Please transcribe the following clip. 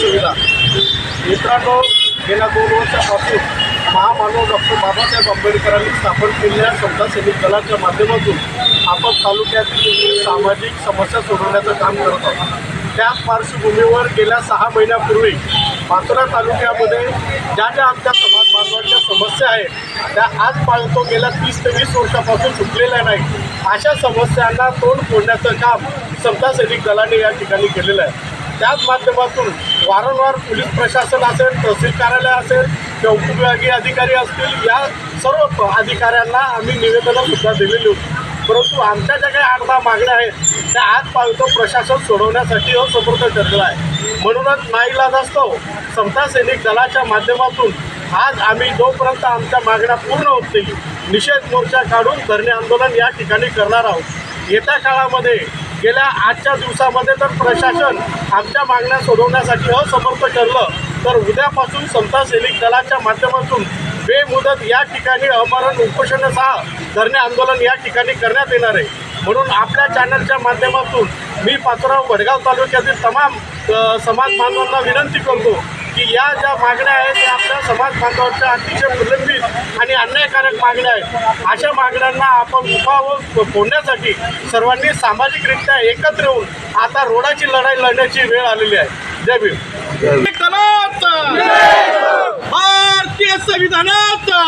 सुविधा मित्रांनो गेल्या दोन वर्षापासून महामानव डॉक्टर बाबासाहेब आंबेडकरांनी स्थापन केलेल्या समता सैनिक दलाच्या माध्यमातून आपण तालुक्यातील सामाजिक समस्या सोडवण्याचं काम करत आहोत. त्याच पार्श्वभूमीवर गेल्या सहा महिन्यापूर्वी पाचोरा तालुक्यामध्ये ज्या ज्या आमच्या समाज समस्या आहेत त्या आज पाळतो गेल्या तीस ते वीस वर्षापासून सुटलेल्या नाही. अशा समस्यांना तोंड फोडण्याचं काम समता सैनिक दलाने या ठिकाणी केलेलं आहे. त्याच माध्यमातून वारंवार पोलीस प्रशासन असेल तहसील कार्यालय असेल किंवा उपविभागीय अधिकारी असतील या सर्व अधिकाऱ्यांना आम्ही निवेदनंसुद्धा दिलेली होती. परंतु आमच्या ज्या काही आठ दहा मागण्या आहेत त्या आज पाळतो प्रशासन सोडवण्यासाठी असमर्थ ठरलेला आहे. म्हणूनच नाईलाज असतो. समता सैनिक दलाच्या माध्यमातून आज आम्ही जोपर्यंत आमच्या मागण्या पूर्ण होत नाही निषेध मोर्चा काढून धरणे आंदोलन या ठिकाणी करणार आहोत. येत्या काळामध्ये गेल्या आजच्या दिवसामध्ये तर प्रशासन आमच्या मागण्या सोडवण्यासाठी असमर्थ ठरलं तर उद्यापासून समता सैनिक दलाच्या माध्यमातून बेमुदत या ठिकाणी अमरण उपोषणासह धरणे आंदोलन या ठिकाणी करण्यात येणार आहे. म्हणून आपल्या चॅनलच्या माध्यमातून मी पाचोराव वडगाव तालुक्यातील तमाम समाज बांधवांना विनंती करतो की या ज्या मागण्या आहेत त्या आपल्या समाज बांधवांच्या अतिशय प्रलंबित आणि अन्यायकारक मागण्या आहेत. अशा मागण्यांना आपण उपाव फोडण्यासाठी सर्वांनी सामाजिकरित्या एकत्र येऊन आता रोडाची लढाई लढण्याची वेळ आलेली आहे. जय भीम. भारतीय संविधानाचा